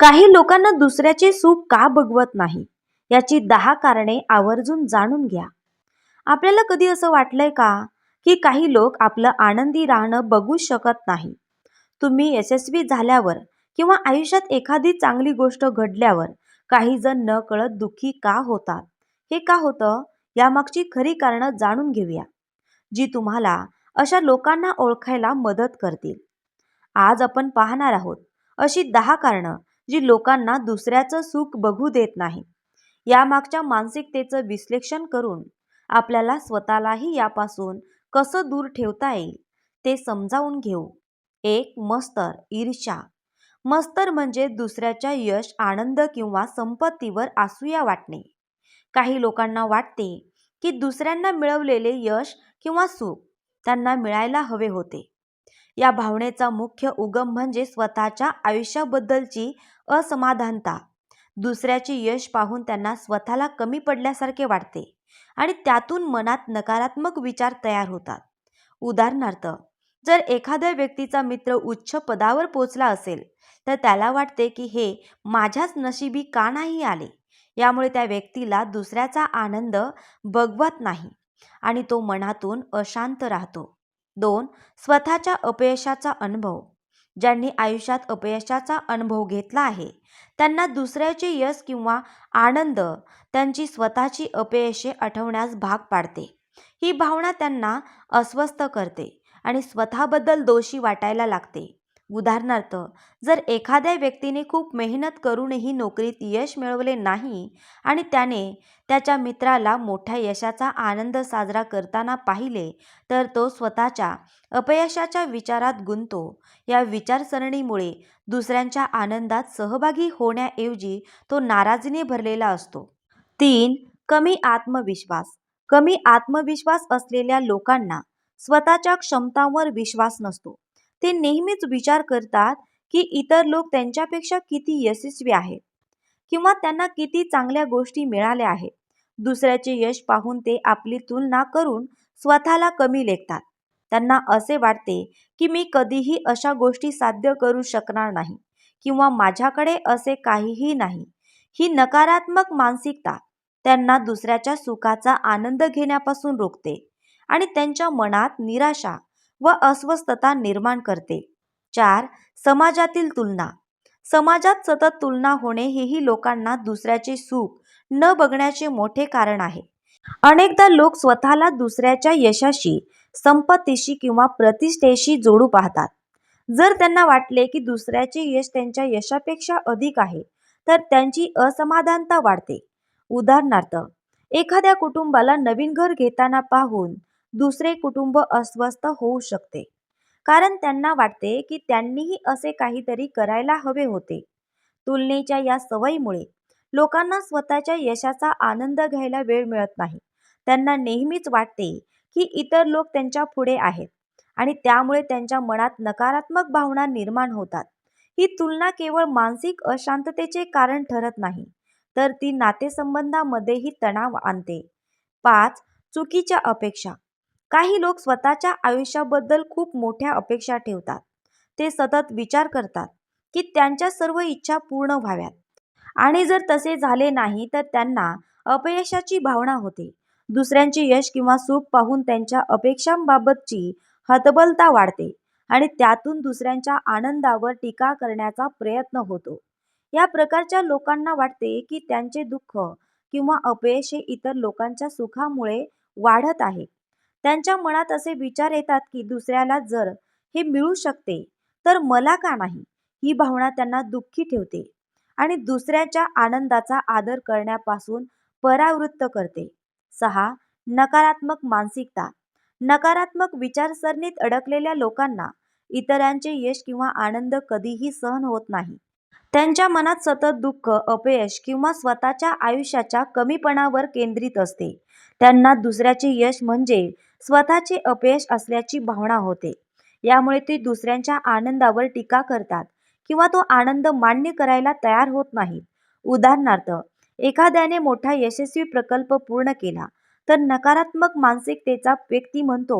काही लोकांना दुसऱ्याचे सुख का बघवत नाही? याची दहा कारणे आवर्जून जाणून घ्या. आपल्याला कधी असं वाटलंय का की काही लोक आपलं आनंदी राहणं बघू शकत नाही? तुम्ही यशस्वी झाल्यावर किंवा आयुष्यात एखादी चांगली गोष्ट घडल्यावर काही जण न कळत दुःखी का होतात? हे का होतं? यामागची खरी कारणं जाणून घेऊया. जी तुम्हाला अशा लोकांना ओळखायला मदत करतील. आज आपण पाहणार आहोत अशी दहा कारणं जी लोकांना दुसऱ्याचं सुख बघू देत नाही. यामागच्या मानसिकतेचं विश्लेषण करून आपल्याला स्वतःलाही यापासून कसं दूर ठेवता येईल ते समजावून घेऊ. एक मस्तर ईर्ष्या. मस्तर म्हणजे दुसऱ्याच्या यश आनंद किंवा संपत्तीवर असूया वाटणे. काही लोकांना वाटते की दुसऱ्यांना मिळवलेले यश किंवा सुख त्यांना मिळायला हवे होते. या भावनेचा मुख्य उगम म्हणजे स्वतःच्या आयुष्याबद्दलची असमाधानता. दुसऱ्याचे यश पाहून त्यांना स्वतःला कमी पडल्यासारखे वाटते आणि त्यातून मनात नकारात्मक विचार तयार होतात. उदाहरणार्थ जर एखाद्या व्यक्तीचा मित्र उच्च पदावर पोचला असेल तर त्याला वाटते की हे माझ्याच नशिबी का नाही आले? यामुळे त्या व्यक्तीला दुसऱ्याचा आनंद बघवत नाही आणि तो मनातून अशांत राहतो. दोन स्वतःच्या अपयशाचा अनुभव. ज्यांनी आयुष्यात अपयशाचा अनुभव घेतला आहे. त्यांना दुसऱ्याचे यश किंवा आनंद त्यांची स्वतःची अपयशे आठवण्यास भाग पाडते. ही भावना त्यांना अस्वस्थ करते आणि स्वतःबद्दल दोषी वाटायला लागते. उदाहरणार्थ जर एखाद्या व्यक्तीने खूप मेहनत करूनही नोकरीत यश मिळवले नाही आणि त्याने त्याच्या मित्राला मोठ्या यशाचा आनंद साजरा करताना पाहिले तर तो स्वतःच्या अपयशाच्या विचारात गुंतो या विचारसरणीमुळे दुसऱ्यांच्या आनंदात सहभागी होण्याऐवजी तो नाराजीने भरलेला असतो. तीन कमी आत्मविश्वास. कमी आत्मविश्वास असलेल्या लोकांना स्वतःच्या क्षमतांवर विश्वास नसतो. ते नेहमीच विचार करतात की इतर लोक त्यांच्यापेक्षा किती यशस्वी आहेत किंवा त्यांना किती चांगल्या गोष्टी मिळाल्या आहेत. दुसऱ्याचे यश पाहून ते आपली तुलना करून स्वतःला कमी लेखतात. त्यांना असे वाटते की मी कधीही अशा गोष्टी साध्य करू शकणार नाही किंवा माझ्याकडे असे काहीही नाही. ही नकारात्मक मानसिकता त्यांना दुसऱ्याच्या सुखाचा आनंद घेण्यापासून रोखते आणि त्यांच्या मनात निराशा व अस्वस्थता निर्माण करते. चार समाजातील तुलना. समाजात सतत तुलना होणे हेही लोकांना दुसऱ्याचे सुख न बघण्याचे मोठे कारण आहे. अनेकदा लोक स्वतःला दुसऱ्याच्या यशाशी संपत्तीशी किंवा प्रतिष्ठेशी जोडू पाहतात. जर त्यांना वाटले की दुसऱ्याचे यश त्यांच्या यशापेक्षा अधिक आहे तर त्यांची असमाधानता वाढते. उदाहरणार्थ एखाद्या कुटुंबाला नवीन घर घेताना पाहून दुसरे कुटुंब अस्वस्थ होऊ शकते. कारण त्यांना वाटते की त्यांनीही असे काहीतरी करायला हवे होते. तुलनेच्या या सवयीमुळे लोकांना स्वतःच्या यशाचा आनंद घ्यायला वेळ मिळत नाही. त्यांना नेहमीच वाटते की इतर लोक त्यांच्या पुढे आहेत आणि त्यामुळे त्यांच्या मनात नकारात्मक भावना निर्माण होतात. ही तुलना केवळ मानसिक अशांततेचे कारण ठरत नाही तर ती नातेसंबंधामध्येही तणाव आणते. पाच चुकीच्या अपेक्षा. काही लोक स्वतःच्या आयुष्याबद्दल खूप मोठ्या अपेक्षा ठेवतात. ते सतत विचार करतात की त्यांच्या सर्व इच्छा पूर्ण व्हाव्यात. आणि जर तसे झाले नाही तर त्यांना अपयशाची भावना होते. दुसऱ्यांचे यश किंवा सुख पाहून त्यांच्या अपेक्षांबाबतची हतबलता वाढते आणि त्यातून दुसऱ्यांच्या आनंदावर टीका करण्याचा प्रयत्न होतो. या प्रकारच्या लोकांना वाटते की त्यांचे दुःख किंवा अपयश हे इतर लोकांच्या सुखामुळे वाढत आहे. त्यांच्या मनात असे विचार येतात की दुसऱ्याला जर हे मिळू शकते तर मला का नाही? ही भावना त्यांना दुःखी ठेवते आणि दुसऱ्याच्या आनंदाचा आदर करण्यापासून परावृत्त करते. सहा नकारात्मक मानसिकता. नकारात्मक विचारसरणीत अडकलेल्या लोकांना इतरांचे यश किंवा आनंद कधीही सहन होत नाही. त्यांच्या मनात सतत दुःख अपयश किंवा स्वतःच्या आयुष्याच्या कमीपणावर केंद्रित असते. त्यांना दुसऱ्याचे यश म्हणजे स्वतःचे अपयश असल्याची भावना होते. यामुळे ते दुसऱ्यांच्या आनंदावर टीका करतात किंवा तो आनंद मान्य करायला तयार होत नाहीत. उदाहरणार्थ एखाद्याने मोठा यशस्वी प्रकल्प पूर्ण केला तर नकारात्मक मानसिकतेचा व्यक्ती म्हणतो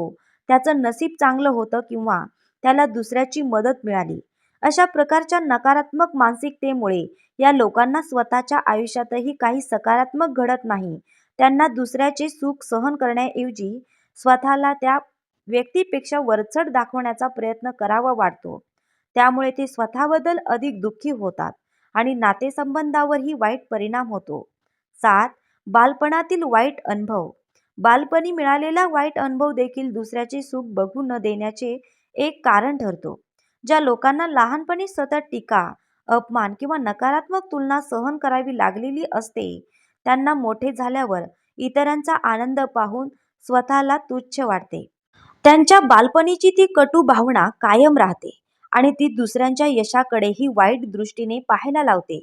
त्याचं नसीब चांगलं होतं किंवा त्याला दुसऱ्याची मदत मिळाली. अशा प्रकारच्या नकारात्मक मानसिकतेमुळे या लोकांना स्वतःच्या आयुष्यातही काही सकारात्मक घडत नाही. त्यांना दुसऱ्याचे सुख सहन करण्याऐवजी स्वतःला त्या व्यक्तीपेक्षा वरचढ दाखवण्याचा प्रयत्न करावा वाटतो. त्यामुळे ते स्वतःबद्दल अधिक दुःखी होतात आणि नातेसंबंधावरही वाईट परिणाम होतो. सात बालपणातील वाईट अनुभव. बालपणी मिळालेला वाईट अनुभव देखील दुसऱ्याचे सुख बघू न देण्याचे एक कारण ठरतो. ज्या लोकांना लहानपणी सतत टीका अपमान किंवा नकारात्मक तुलना सहन करावी लागलेली असते त्यांना मोठे झाल्यावर इतरांचा आनंद पाहून स्वतःला तुच्छ वाटते. त्यांच्या बालपणीची ती कटू भावना कायम राहते आणि ती दुसऱ्यांच्या यशाकडेही वाईट दृष्टीने पाहायला लावते.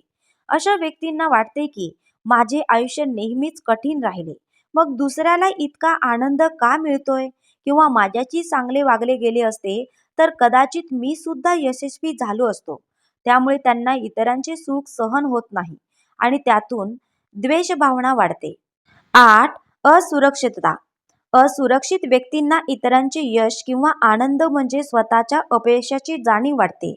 अशा व्यक्तींना वाटते की माझे आयुष्य नेहमीच कठीण राहिले. मग दुसऱ्याला इतका आनंद का मिळतोय? किंवा माझ्याची चांगले वागले गेले असते तर कदाचित मी सुद्धा यशस्वी झालो असतो. त्यामुळे त्यांना इतरांचे सुख सहन होत नाही आणि त्यातून द्वेष भावना वाढते. आठ असुरक्षितता. असुरक्षित व्यक्तींना इतरांचे यश किंवा आनंद म्हणजे स्वतःच्या अपयशाची जाणीव वाटते.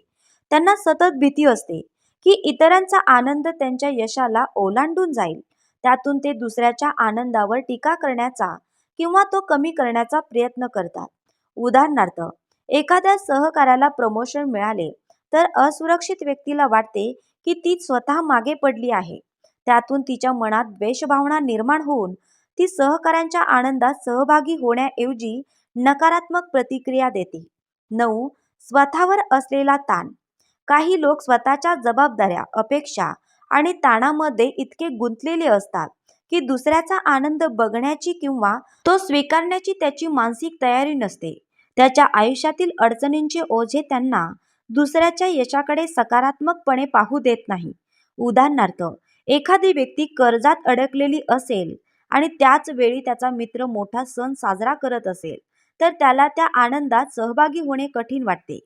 त्यांना सतत भीती असते की इतरांचा आनंद त्यांच्या यशाला ओलांडून जाईल. त्यातून ते दुसऱ्याच्या आनंदावर टीका करण्याचा किंवा तो कमी करण्याचा प्रयत्न करतात. उदाहरणार्थ एखाद्या सहकार्याला प्रमोशन मिळाले तर असुरक्षित व्यक्तीला वाटते की ती स्वतः मागे पडली आहे. त्यातून तिच्या मनात द्वेषभावना निर्माण होऊन ती सहकाऱ्यांच्या आनंदात सहभागी होण्याऐवजी नकारात्मक प्रतिक्रिया देते. नऊ स्वतःवर असलेला ताण. काही लोक स्वतःच्या जबाबदाऱ्या अपेक्षा आणि ताणामध्ये इतके गुंतलेले असतात की दुसऱ्याचा आनंद बघण्याची किंवा तो स्वीकारण्याची त्याची मानसिक तयारी नसते. त्याच्या आयुष्यातील अडचणींचे ओझे त्यांना दुसऱ्याच्या यशाकडे सकारात्मकपणे पाहू देत नाही. उदाहरणार्थ एखादी व्यक्ती कर्जात अडकलेली असेल आणि त्याच वेळी त्याचा मित्र मोठा सण साजरा करत असेल तर त्याला त्या आनंदात सहभागी होणे कठीण वाटते.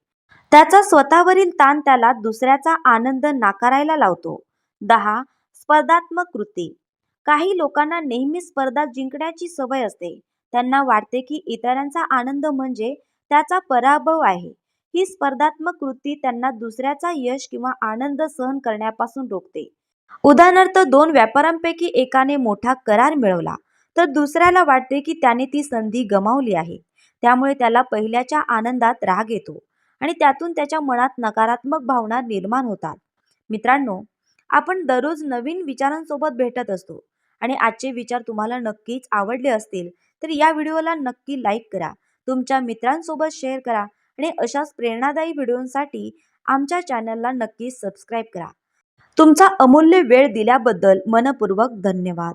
त्याचा स्वतःवरील ताण त्याला दुसऱ्याचा आनंद नाकारायला लावतो. दहा स्पर्धात्मक कृती. काही लोकांना नेहमी स्पर्धा जिंकण्याची सवय असते. त्यांना वाटते की इतरांचा आनंद म्हणजे त्याचा पराभव आहे. ही स्पर्धात्मक कृती त्यांना दुसऱ्याचा यश किंवा आनंद सहन करण्यापासून रोखते. उदाहरणार्थ दोन व्यापाऱ्यांपैकी एकाने मोठा करार मिळवला तर दुसऱ्याला वाटते की त्याने ती संधी गमावली आहे. त्यामुळे त्याला पहिल्याच्या आनंदात राग येतो आणि त्यातून त्याच्या मनात नकारात्मक भावना निर्माण होतात. मित्रांनो आपण दररोज नवीन विचारांसोबत भेटत असतो आणि आजचे विचार तुम्हाला नक्कीच आवडले असतील तर या व्हिडिओला नक्की लाईक करा तुमच्या मित्रांसोबत शेअर करा आणि अशाच प्रेरणादायी व्हिडिओंसाठी आमच्या चॅनलला नक्की सबस्क्राईब करा. तुमचा अमूल्य वेळ दिल्याबद्दल मनपूर्वक धन्यवाद.